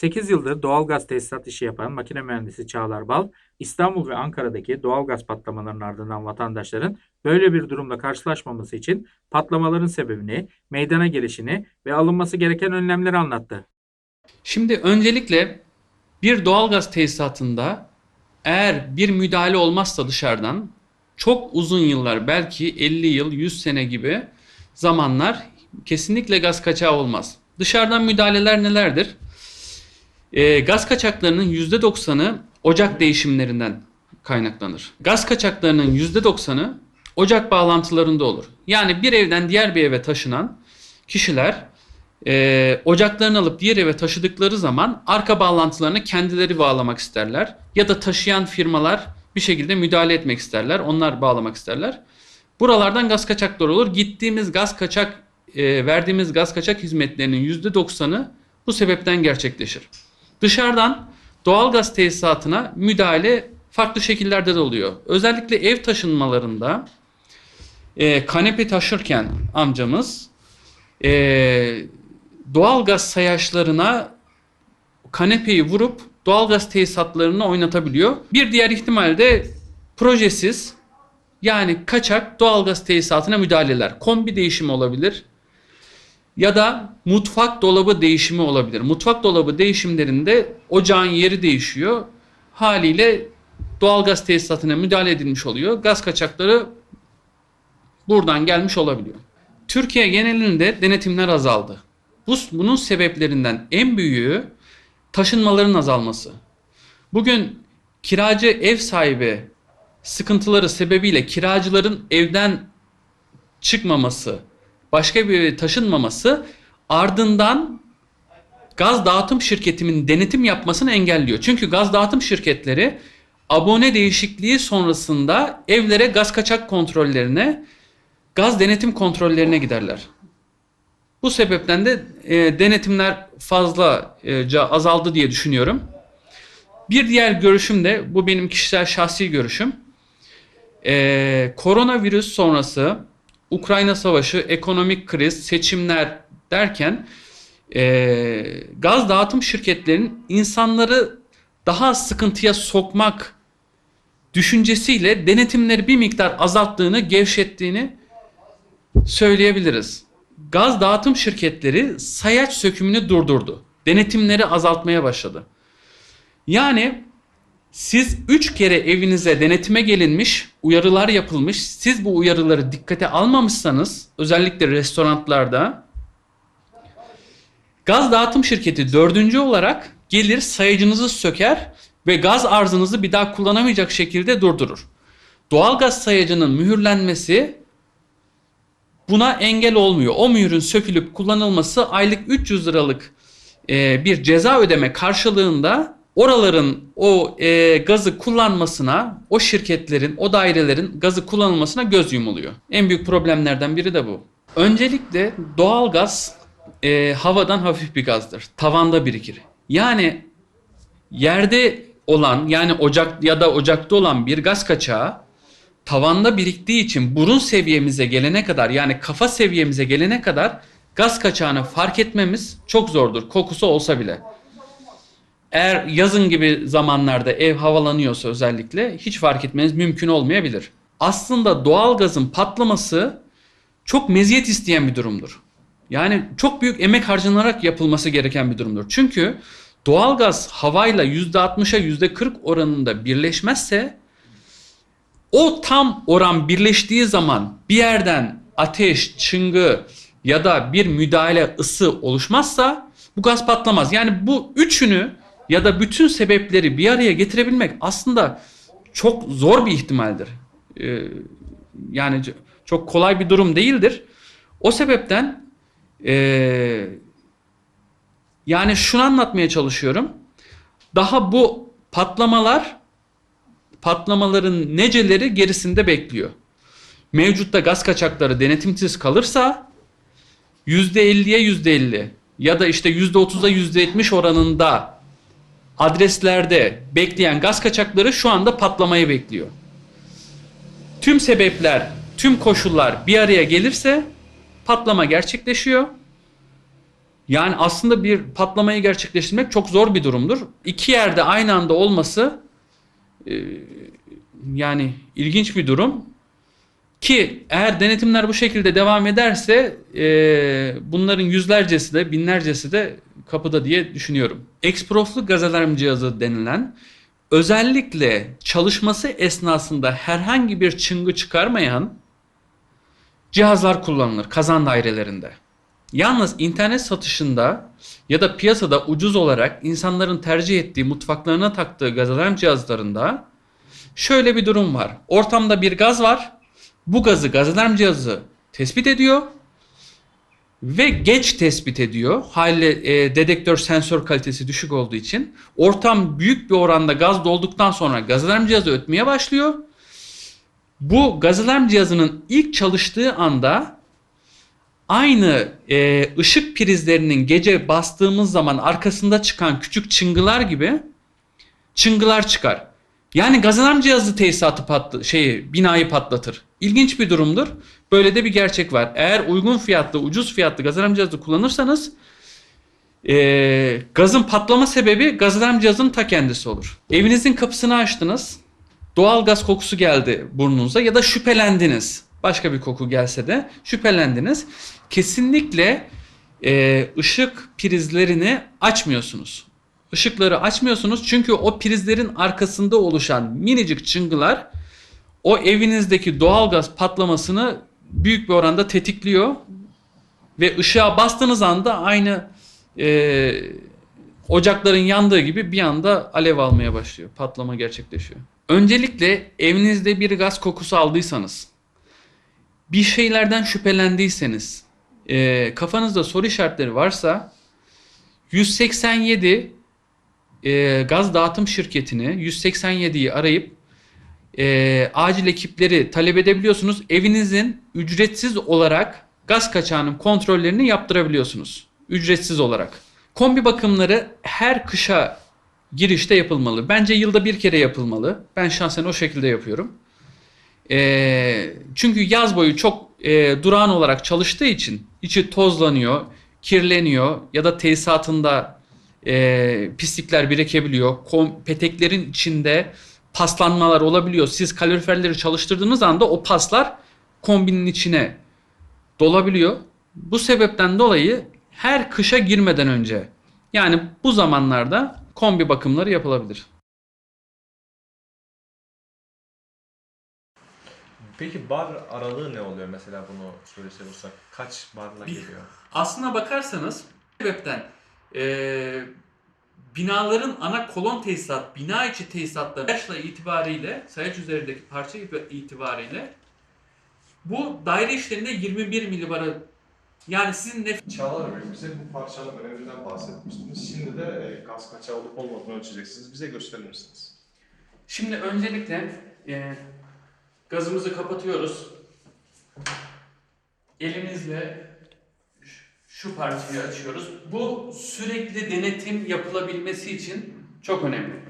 8 yıldır doğalgaz tesisat işi yapan makine mühendisi Çağlar Bal, İstanbul ve Ankara'daki doğalgaz patlamalarının ardından vatandaşların böyle bir durumla karşılaşmaması için patlamaların sebebini, meydana gelişini ve alınması gereken önlemleri anlattı. Şimdi öncelikle bir doğalgaz tesisatında eğer bir müdahale olmazsa dışarıdan çok uzun yıllar belki 50 yıl 100 sene gibi zamanlar kesinlikle gaz kaçağı olmaz. Dışarıdan müdahaleler nelerdir? Ee, gaz kaçaklarının %90'ı ocak değişimlerinden kaynaklanır. Gaz kaçaklarının %90'ı ocak bağlantılarında olur. Yani bir evden diğer bir eve taşınan kişiler e, ocaklarını alıp diğer eve taşıdıkları zaman arka bağlantılarını kendileri bağlamak isterler. Ya da taşıyan firmalar bir şekilde müdahale etmek isterler. Onlar bağlamak isterler. Buralardan gaz kaçakları olur. Gittiğimiz gaz kaçak, e, verdiğimiz gaz kaçak hizmetlerinin %90'ı bu sebepten gerçekleşir. Dışarıdan doğalgaz tesisatına müdahale farklı şekillerde de oluyor. Özellikle ev taşınmalarında e, kanepe taşırken amcamız e, doğalgaz sayaçlarına kanepeyi vurup doğalgaz tesisatlarını oynatabiliyor. Bir diğer ihtimal de projesiz yani kaçak doğalgaz tesisatına müdahaleler. Kombi değişimi olabilir ya da mutfak dolabı değişimi olabilir. Mutfak dolabı değişimlerinde ocağın yeri değişiyor. Haliyle doğalgaz tesisatına müdahale edilmiş oluyor. Gaz kaçakları buradan gelmiş olabiliyor. Türkiye genelinde denetimler azaldı. Bu, bunun sebeplerinden en büyüğü taşınmaların azalması. Bugün kiracı ev sahibi sıkıntıları sebebiyle kiracıların evden çıkmaması, başka bir eve taşınmaması ardından gaz dağıtım şirketinin denetim yapmasını engelliyor. Çünkü gaz dağıtım şirketleri abone değişikliği sonrasında evlere gaz kaçak kontrollerine, gaz denetim kontrollerine giderler. Bu sebepten de e, denetimler fazlaca azaldı diye düşünüyorum. Bir diğer görüşüm de, bu benim kişisel şahsi görüşüm. E, koronavirüs sonrası Ukrayna Savaşı, ekonomik kriz, seçimler derken e, gaz dağıtım şirketlerinin insanları daha sıkıntıya sokmak düşüncesiyle denetimleri bir miktar azalttığını, gevşettiğini söyleyebiliriz. Gaz dağıtım şirketleri sayaç sökümünü durdurdu. Denetimleri azaltmaya başladı. Yani siz 3 kere evinize denetime gelinmiş, uyarılar yapılmış. Siz bu uyarıları dikkate almamışsanız, özellikle restoranlarda gaz dağıtım şirketi dördüncü olarak gelir sayacınızı söker ve gaz arzınızı bir daha kullanamayacak şekilde durdurur. Doğalgaz sayacının mühürlenmesi buna engel olmuyor. O mühürün sökülüp kullanılması aylık 300 liralık e, bir ceza ödeme karşılığında oraların o e, gazı kullanmasına, o şirketlerin, o dairelerin gazı kullanılmasına göz yumuluyor. En büyük problemlerden biri de bu. Öncelikle doğal gaz e, havadan hafif bir gazdır. Tavanda birikir. Yani yerde olan yani ocak ya da ocakta olan bir gaz kaçağı tavanda biriktiği için burun seviyemize gelene kadar yani kafa seviyemize gelene kadar gaz kaçağını fark etmemiz çok zordur. Kokusu olsa bile. Eğer yazın gibi zamanlarda ev havalanıyorsa özellikle hiç fark etmeniz mümkün olmayabilir. Aslında doğal gazın patlaması çok meziyet isteyen bir durumdur. Yani çok büyük emek harcanarak yapılması gereken bir durumdur. Çünkü doğalgaz havayla %60'a %40 oranında birleşmezse o tam oran birleştiği zaman bir yerden ateş, çıngı ya da bir müdahale ısı oluşmazsa bu gaz patlamaz. Yani bu üçünü ya da bütün sebepleri bir araya getirebilmek aslında çok zor bir ihtimaldir. Ee, yani çok kolay bir durum değildir. O sebepten ee, yani şunu anlatmaya çalışıyorum. Daha bu patlamalar patlamaların neceleri gerisinde bekliyor. Mevcutta gaz kaçakları denetimsiz kalırsa %50'ye %50 ya da işte %30'a %70 oranında adreslerde bekleyen gaz kaçakları şu anda patlamayı bekliyor. Tüm sebepler, tüm koşullar bir araya gelirse patlama gerçekleşiyor. Yani aslında bir patlamayı gerçekleştirmek çok zor bir durumdur. İki yerde aynı anda olması e, yani ilginç bir durum. Ki eğer denetimler bu şekilde devam ederse e, bunların yüzlercesi de binlercesi de kapıda diye düşünüyorum. Eksproflu gaz alarm cihazı denilen özellikle çalışması esnasında herhangi bir çıngı çıkarmayan cihazlar kullanılır kazan dairelerinde. Yalnız internet satışında ya da piyasada ucuz olarak insanların tercih ettiği mutfaklarına taktığı gaz alarm cihazlarında şöyle bir durum var. Ortamda bir gaz var. Bu gazı gaz alarm cihazı tespit ediyor ve geç tespit ediyor. Haliyle e, dedektör sensör kalitesi düşük olduğu için ortam büyük bir oranda gaz dolduktan sonra gaz alarm cihazı ötmeye başlıyor. Bu gaz alarm cihazının ilk çalıştığı anda aynı e, ışık prizlerinin gece bastığımız zaman arkasında çıkan küçük çıngılar gibi çıngılar çıkar. Yani gaz alarm cihazı tesisatı patlı şeyi binayı patlatır. İlginç bir durumdur. Böyle de bir gerçek var. Eğer uygun fiyatlı, ucuz fiyatlı gaz alarm cihazı kullanırsanız e, gazın patlama sebebi gaz alarm cihazının ta kendisi olur. Evinizin kapısını açtınız. Doğal gaz kokusu geldi burnunuza ya da şüphelendiniz. Başka bir koku gelse de şüphelendiniz. Kesinlikle e, ışık prizlerini açmıyorsunuz. Işıkları açmıyorsunuz çünkü o prizlerin arkasında oluşan minicik çıngılar o evinizdeki doğalgaz patlamasını büyük bir oranda tetikliyor ve ışığa bastığınız anda aynı e, ocakların yandığı gibi bir anda alev almaya başlıyor. Patlama gerçekleşiyor. Öncelikle evinizde bir gaz kokusu aldıysanız, bir şeylerden şüphelendiyseniz, e, kafanızda soru işaretleri varsa 187 e, gaz dağıtım şirketini 187'yi arayıp e, acil ekipleri talep edebiliyorsunuz. Evinizin ücretsiz olarak gaz kaçağının kontrollerini yaptırabiliyorsunuz. Ücretsiz olarak. Kombi bakımları her kışa girişte yapılmalı. Bence yılda bir kere yapılmalı. Ben şahsen o şekilde yapıyorum. E, çünkü yaz boyu çok e, durağan olarak çalıştığı için içi tozlanıyor, kirleniyor ya da tesisatında e, pislikler birikebiliyor. Kom, peteklerin içinde paslanmalar olabiliyor. Siz kaloriferleri çalıştırdığınız anda o paslar kombinin içine dolabiliyor. Bu sebepten dolayı her kışa girmeden önce yani bu zamanlarda kombi bakımları yapılabilir. Peki bar aralığı ne oluyor mesela bunu söylese olursak? Kaç barla geliyor? Aslına bakarsanız sebepten eee, binaların ana kolon tesisat, bina içi tesisatları yaşla itibariyle, sayaç üzerindeki parça itibariyle bu daire işlerinde 21 milibara yani sizin nef- Çağlar Bey bize bu parçanın öneminden bahsetmiştiniz. Şimdi de e, gaz kaçağı olup olmadığını ölçeceksiniz. Bize gösterir misiniz? Şimdi öncelikle e, gazımızı kapatıyoruz. Elimizle şu parçayı açıyoruz. Bu sürekli denetim yapılabilmesi için çok önemli.